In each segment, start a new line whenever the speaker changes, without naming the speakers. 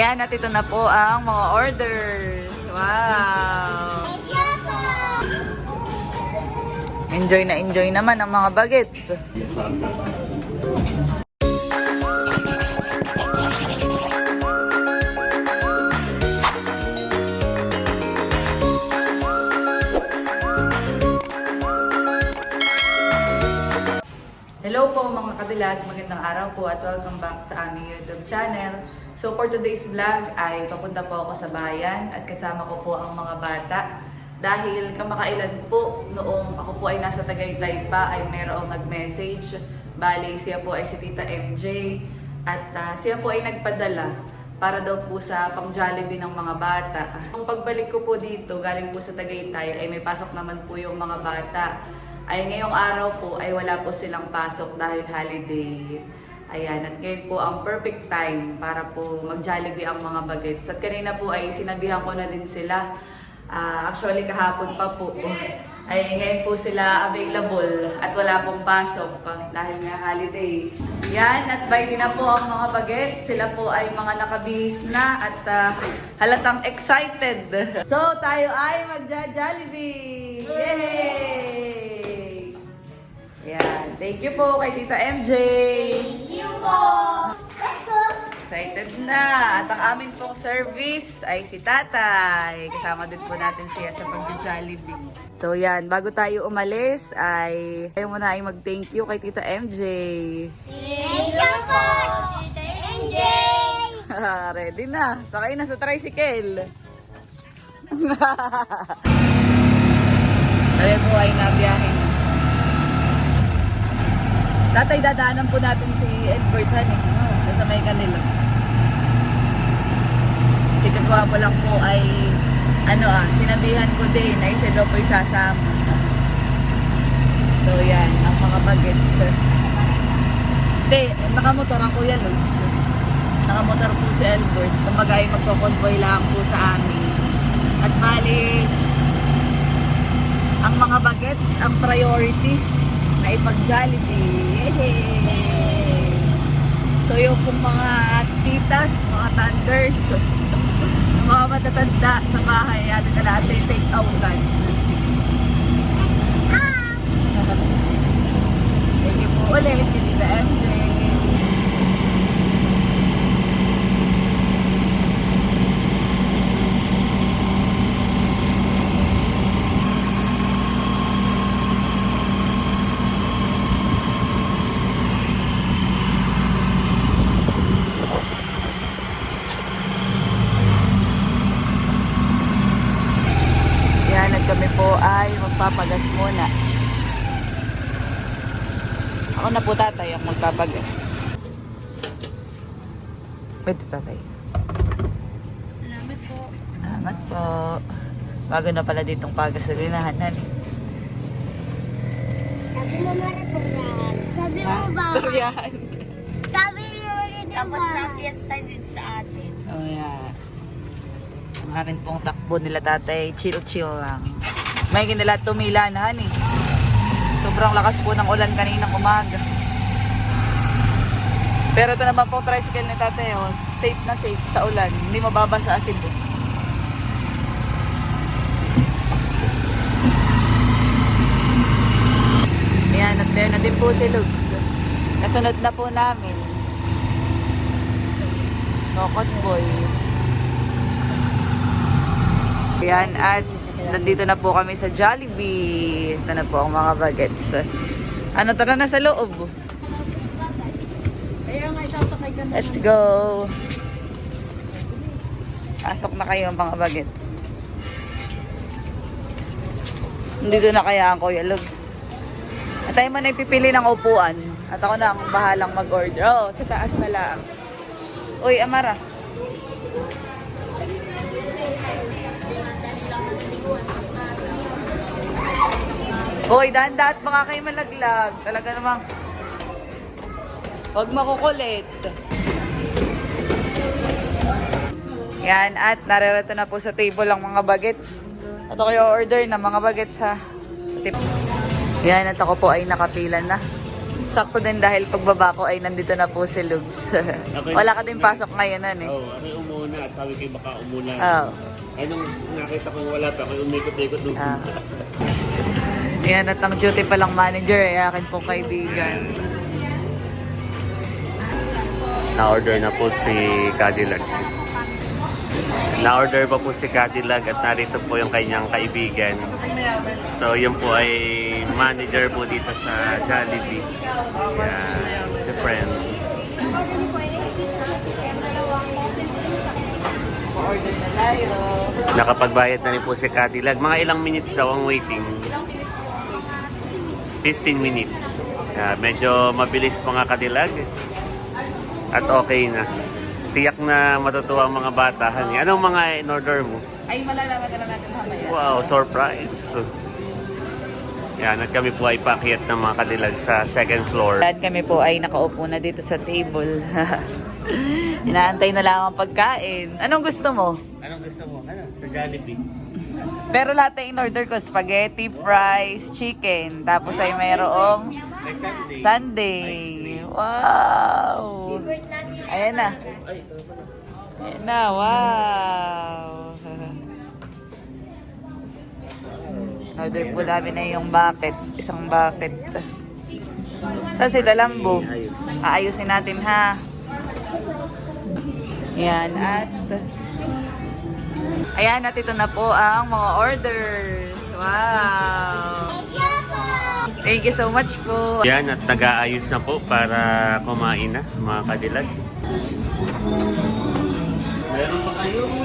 Ayan, at ito na po ang mga orders. Wow! Enjoy na enjoy naman ang mga bagets. Hello po mga kadilag, magandang araw po at welcome back sa aming YouTube channel. So for today's vlog ay papunta po ako sa bayan at kasama ko po ang mga bata. Dahil kamakailan po noong ako po ay nasa Tagaytay pa ay merong nag-message. Bali siya po ay si Tita MJ at ah, siya po ay nagpadala para daw po sa pang Jollibee ng mga bata. Nung pagbalik ko po dito, galing po sa Tagaytay, ay may pasok naman po yung mga bata ay ngayong araw po ay wala po silang pasok dahil holiday. Ayan, at ngayon po ang perfect time para po mag-Jollibee ang mga bagets. At kanina po ay sinabihan ko na din sila. Ah, actually kahapon pa po ay ngayon po sila available at wala pong pasok ah, dahil nga holiday. Yan, at by na po ang mga bagets. Sila po ay mga nakabihis na at ah, halatang excited. So, tayo ay magja-Jollibee! Yay! Yan. Thank you po kay Tita MJ. Excited na. At ang amin pong service ay si Tatay. Kasama din po natin siya sa pag-Jollibee. So yan, bago tayo umalis ay tayo muna ay mag-thank you kay Tita MJ. Ready na. Sakay na sa tricycle. Tayo po ay nabiyahe na. Tatay, dadaanan po natin si Edward Han eh. Nasa may kanila. Si Kagwapo lang po ay ano ah, sinabihan ko din na siya daw po yung sasama. So yan, ang mga bagets. Hindi, nakamotor ang kuya Lods. Nakamotor po si Albert. Kumbaga ay magpo-convoy lang po sa amin. At bali, ang mga bagets ang priority na ipag-Jollibee. Yung pong mga titas, mga thunders, mga matatanda sa bahay, ano na natin take outan. Thank you po ulit, Tita MJ. Yan, at kami po ay magpapagas muna. Ako na po tatay ang magpapagas. Pwede tatay.
Salamat po.
Salamat po. Bago na pala ditong pagas sa linahan, honey.
Sabi mo maraturan. Sabi mo ba?
Yan.
Sabi mo ulit Tapos na fiesta din sa atin.
Oh, yeah. Ang akin pong takbo nila tatay, chill-chill lang. May nila tumila na, honey. Sobrang lakas po ng ulan kaninang umaga. Pero ito naman po tricycle ni tatay, oh, safe na safe sa ulan. Hindi mababasa asin eh. Ayan, at meron na din po si Lugs. Kasunod na po namin. Kokot boy. Ayan, at nandito na po kami sa Jollibee. Ito na po ang mga bagets. Ano, tara na sa loob. Let's go. Pasok na kayo mga bagets. Nandito na kaya ang Kuya Lugs. At tayo man ay pipili ng upuan. At ako na ang bahalang mag-order. Oh, sa taas na lang. Uy, Amara. Hoy, dahan-dahan baka kayo malaglag. Talaga namang Huwag makukulit. Yan, at narerito na po sa table ang mga bagets. At ako yung order na mga bagets ha. Yan, at ako po ay nakapila na. Sakto din dahil pagbaba ko ay nandito na po si Lugs. Wala ka din pasok ngayon nun eh.
Oo, ako yung umuna at sabi ko baka umulan.
Oo.
Ay nung nakita ko wala pa, ako umikot-ikot nung
Ah. Yan, at ang duty palang manager ay akin pong kaibigan.
Na-order na po si Cadillac. Na-order pa po si Cadillac at narito po yung kanyang kaibigan. So yun po ay manager po dito sa Jollibee. Yeah, si friend.
Order na tayo.
Nakapagbayad na rin po si Cadillac. Mga ilang minutes daw ang waiting. 15 minutes. Yeah, medyo mabilis po nga Cadillac. At okay na. Tiyak na matutuwa ang mga bata. Honey. Anong mga in-order mo?
Ay, malalaman na lang natin mamaya.
Wow, surprise! Yan, at kami po ay pakyat ng mga kadilag sa second floor.
Dad kami po ay nakaupo na dito sa table. Inaantay na lang ang pagkain. Anong gusto mo?
Anong gusto mo? Ano? Sa Jollibee?
Pero lahat ay in-order ko, spaghetti, fries, chicken. Tapos ay mayroong
May Sunday.
Wow! Ayan na. Ayan na, wow! Order po namin na yung bucket. Isang bucket. Saan si Dalambo?
Ayun.
Aayusin natin ha. Yan at Ayan at ito na po ang mga orders. Wow! Thank you so much po.
Yan, at nag-aayos na po para kumain na, mga kadilag. Meron pa kayong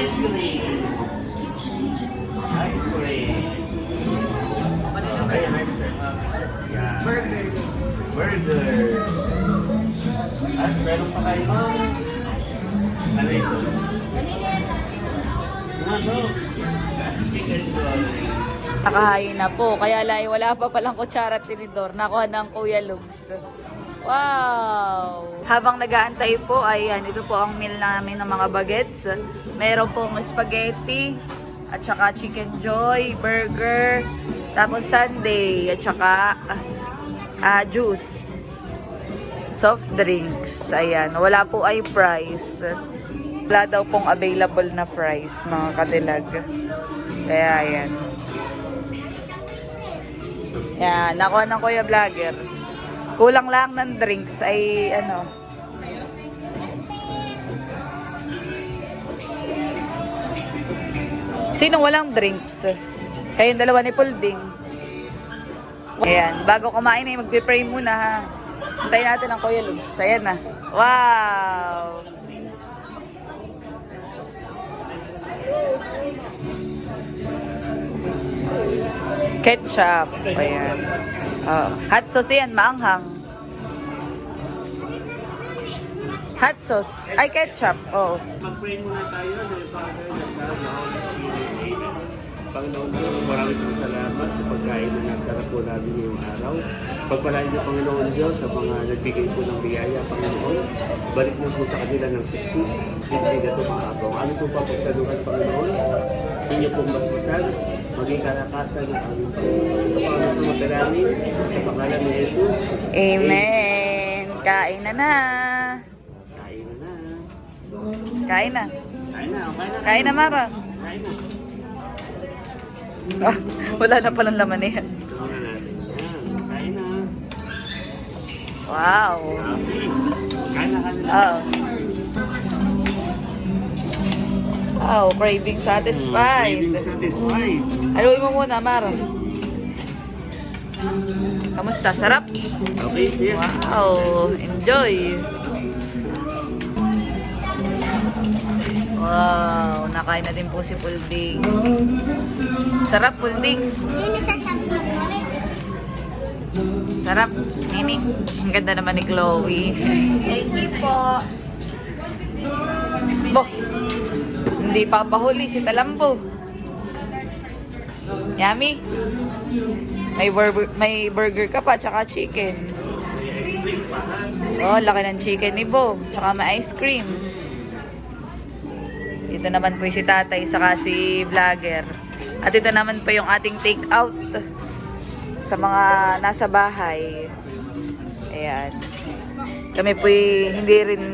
ice cream. Ice cream. Ayan, ice cream. Yan.
Burger.
Burger. At meron pa kayong ano ito?
Nakahain na po. Kaya lai, wala pa palang kutsara at tinidor. Nakuha ng Kuya Lugs. Wow! Habang nag-aantay po, ayan, ito po ang meal namin ng mga bagets. Meron pong spaghetti, at saka chicken joy, burger, tapos sundae, at saka ah, juice. Soft drinks. Ayan, wala po ay price. Wala daw pong available na price, mga kadilag. Kaya ayan. Yan, nakuha ng Kuya Vlogger. Kulang lang ng drinks ay ano. Sino walang drinks? Kayong dalawa ni Pulding. Ayan, bago kumain ay magpe-pray muna ha. Hintayin natin ang Kuya Lugs. Ayan na. Wow! Ketchup. Ayan. Oh. Hot sauce yan, maanghang. Hot sauce. Ay, ketchup. Oh.
Mag-pray muna tayo ng Father, the Son, the Holy. Panginoon Diyos, maraming pong salamat sa pagkain na nasarap po namin ngayong araw. Pagpalain niyo, Panginoon Diyos, sa mga nagbigay po ng biyaya, Panginoon. Balik na po sa kanila ng siksi. Hindi na ito mga agaw. Ano po pa pagsaluhan, Panginoon? Inyo pong basbasan, maging kalakasan ng aming Panginoon. Ang sumunod namin sa pangalan ni Jesus.
Amen. Kain na na.
Kain na na.
Kain na.
Kain na, kain na.
Kain na, Mara.
Kain na.
Ah, wala na palang laman yan. Wow. Oh. Wow, craving satisfied.
Craving satisfied.
Haluin mo muna, Mara. Kamusta? Sarap?
Okay, siya.
Wow, enjoy. Wow, nakain na din po si Pulding. Sarap, Pulding. Sarap, Nini. Ang ganda naman ni Chloe.
Thank you po.
Bo, hindi pa pahuli si Talambo. Yummy. May burger, may burger ka pa, tsaka chicken. Oh, laki ng chicken ni Bo. Tsaka may ice cream. Ito naman po si tatay, saka si vlogger. At ito naman po yung ating take out sa mga nasa bahay. Ayan. Kami po hindi rin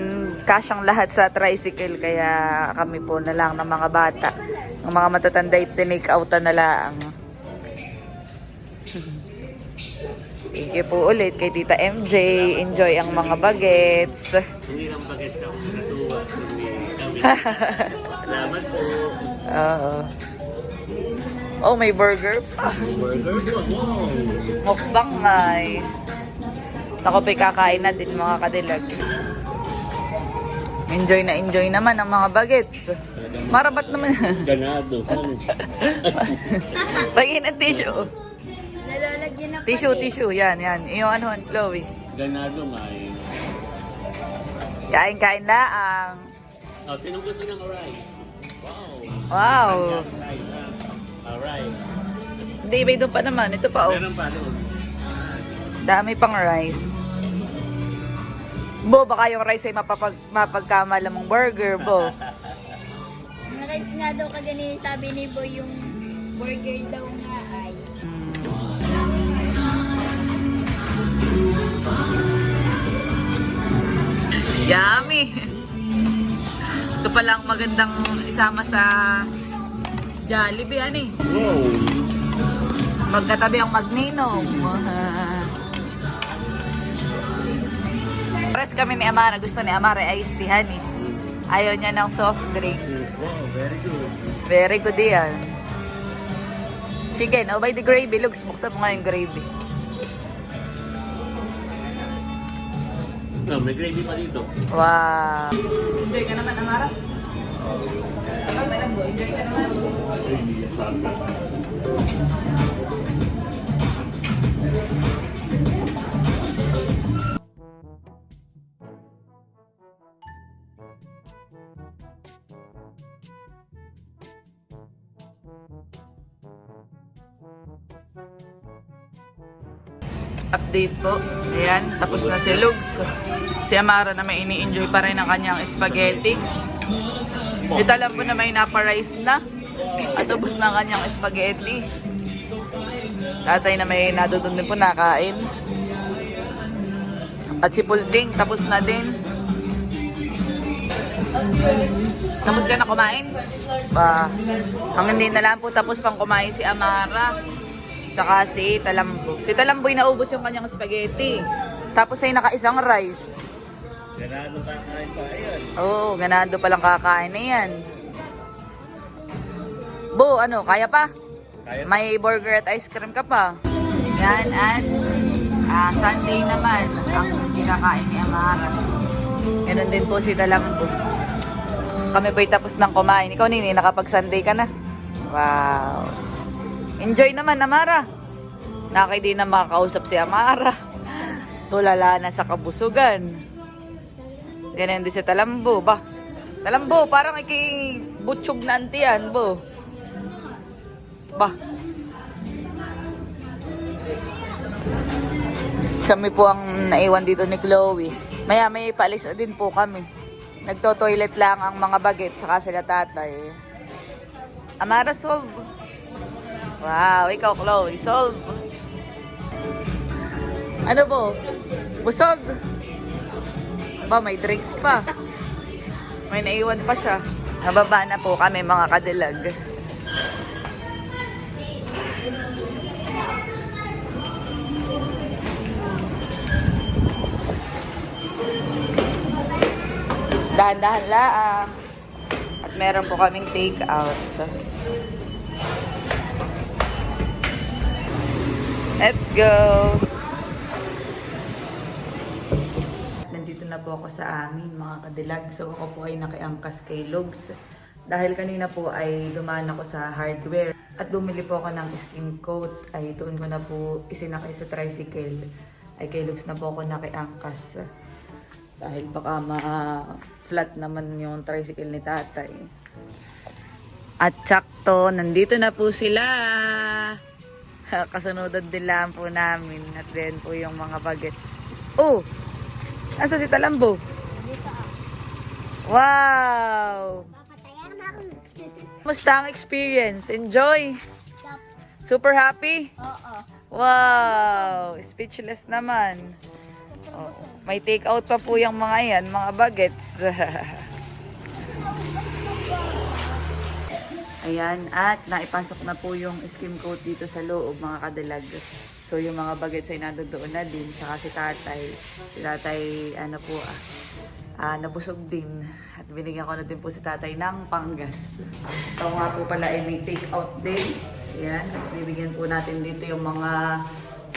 kasyang lahat sa tricycle kaya kami po na lang ng mga bata. Ang mga matatanda tinake out na lang. Thank you po ulit kay Tita MJ. Enjoy ang mga bagets.
Hindi lang sa natuwa. Salamat po.
Oo. Oh, may burger pa.
Burger po. Wow.
Mukbang ay. Ako pa'y kakain na din mga kadilag. Enjoy na enjoy naman ang mga bagets. Marabat naman.
Ganado.
Pagin ang tissue.
Nalalagyan ako.
Tissue, tissue. Yan, yan. Yung ano, Chloe.
Ganado nga eh.
Kain-kain laang.
Oh, sino gusto ng rice? Wow.
Wow.
Rice, ah. Alright.
Hindi, iba doon pa naman. Ito pa, oh.
Meron pa doon.
Dami pang rice. Bo, baka yung rice ay mapapag, mapagkamala mong burger, bo.
Narice nga daw kagani sabi ni Boy yung burger daw nga ay.
Yummy! Palang magandang isama sa Jollibee, ano eh.
Wow.
Magkatabi ang magninong. Pares kami ni Amara. Gusto ni Amara ay iced tea, honey. Ayaw niya ng soft drinks.
Wow, very good.
Very good yan. Chicken, oh by the gravy. Looks, buksan mo nga yung gravy.
No, may gravy pa dito.
Wow. Enjoy ka naman, Amara? Update po. Ayan, tapos na si Lugs. Si Amara na may ini-enjoy pa rin ang kanyang spaghetti. Ito alam po na may napa-rice na. At ubos na ang kanyang spaghetti. Tatay na may nadudun din po nakain. At si Pulding, tapos na din. Tapos ka na kumain? Ba, ang hindi na lang po tapos pang kumain si Amara. Saka si Talambo. Si Talambo'y naubos yung kanyang spaghetti. Tapos ay nakaisang rice.
Ganado pa kain pa. Ayan.
Oo, ganado palang kakain na yan. Bo, ano, kaya pa?
Kaya
May burger at ice cream ka pa. Yan, at ah, Sunday naman ang kinakain ni Amara. Ganun din po si Talambo. Kami po'y tapos ng kumain. Ikaw, Nini, nakapag-Sunday ka na? Wow. Enjoy naman, Amara. Nakay din na makakausap si Amara. Tulala na sa kabusugan. Ganun din si Talambo, ba? Talambo, parang ikibutsog na antiyan, bo. Ba? Kami po ang naiwan dito ni Chloe. Maya may paalis din po kami. Nagto-toilet lang ang mga bagets saka sila tatay. Amara, solve. Wow, ikaw Chloe, solve. Ano po? Busog. Ba, may drinks pa. May naiwan pa siya. Nababa na po kami mga kadilag. Dahan-dahan laang. At meron po kaming take out. Let's go! Na po ako sa amin mga kadilag. So ako po ay nakiangkas kay Logs. Dahil kanina po ay dumaan ako sa hardware at bumili po ako ng skin coat ay doon ko na po isinakay sa tricycle ay kay Logs na po ako nakiangkas dahil baka ma-flat naman yung tricycle ni tatay. At sakto, nandito na po sila. Kasunodad din lang po namin. At then po yung mga bagets. Oh! Asa si Talambo? Wow!
Papatayan ako.
Musta ang experience? Enjoy? Super happy?
Oo.
Wow! Speechless naman. Oo. May take out pa po yung mga yan, mga bagets. Ayan, at naipasok na po yung skim coat dito sa loob, mga kadalag. So, yung mga bagets ay nandoon na din. Saka si tatay. Si tatay, ano po ah, ah, nabusog din. At binigyan ko na din po si tatay ng panggas. Ito nga po pala ay may take out din. Ayan, bibigyan po natin dito yung mga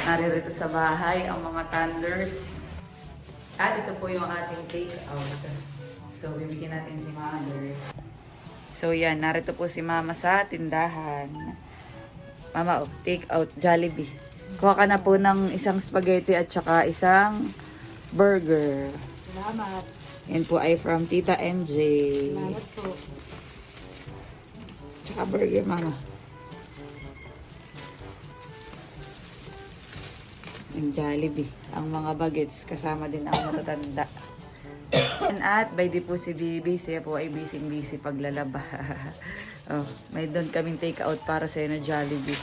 naririto sa bahay, ang mga thunders. At ito po yung ating take out. So, bibigyan natin si mother. So yan, narito po si mama sa tindahan. Mama, oh, take out Jollibee. Kuha ka na po ng isang spaghetti at saka isang burger.
Salamat.
Yan po ay from Tita MJ.
Salamat po.
Tsaka burger, mama. Ang Jollibee. Ang mga bagets, kasama din ang matatanda. At by di po si Bibi, siya po ay busy-busy paglalaba. oh, may doon kaming take out para sa na Jollibee.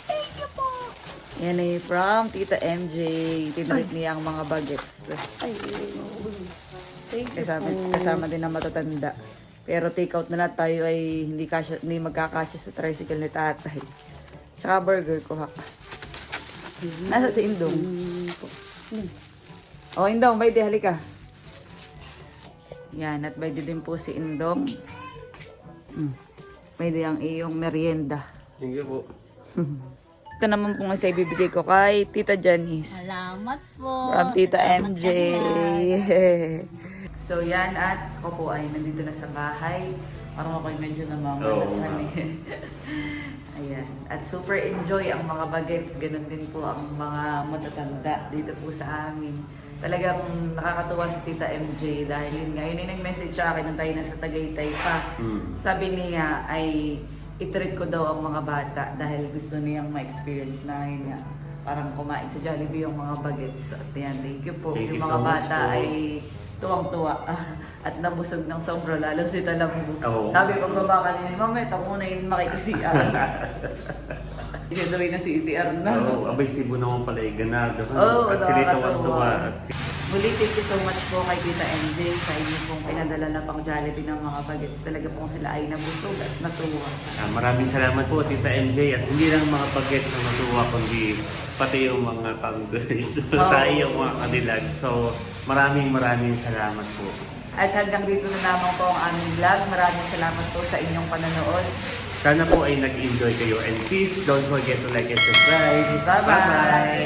Yan ay from Tita MJ. Tinrit niya ang mga bagets.
Thank you
Kasama,
po.
kasama din ang matatanda. Pero take out na lang tayo ay hindi, kasya, hindi magkakasya sa tricycle ni tatay. Tsaka burger ko ha. Nasa si Indong. O, Indong, bay di, halika. Yan, at di din po si Indong. Mm. Di ang iyong merienda.
Thank you po.
Ito naman pong isa ibibigay ko kay Tita Janice.
Salamat po.
From Tita
Salamat
MJ. so yan at ako po ay nandito na sa bahay. Parang ako ay medyo namamalathan
Oo.
eh. Ayan. At super enjoy ang mga bagets. Ganun din po ang mga matatanda dito po sa amin. Talagang nakakatuwa si Tita MJ dahil yun nga, yun yung nag-message sa akin nung tayo nasa Tagaytay pa.
Mm.
Sabi niya ay itreat ko daw ang mga bata dahil gusto niyang ma-experience na yun nga. Parang kumain sa Jollibee yung mga bagets. At yan, thank you po.
Thank
yung
you
mga
so
bata
po.
ay tuwang-tuwa at nabusog ng sobra lalo si Talambo.
Oo.
Sabi pag baba kanina, mamaya ako muna yung makikisian. Siya na si CR na.
Oo, abay Steve naman pala yung ganado.
Oo,
at sila
nakakatawa.
tuwa at
Muli, thank you so much po kay Tita MJ sa inyo pong pinadala na pang Jollibee ng mga bagets. Talaga pong sila ay nabusog at natuwa.
Ah, maraming salamat po, Tita MJ. At hindi lang mga bagets na natuwa, kundi pati yung mga thunders.
Oo.
Tayo yung mga kadilag. So, maraming maraming salamat po.
At hanggang dito na lamang po ang aming vlog. Maraming salamat po sa inyong panonood.
Sana po ay nag-enjoy kayo. And please don't forget to like and subscribe.
Bye-bye!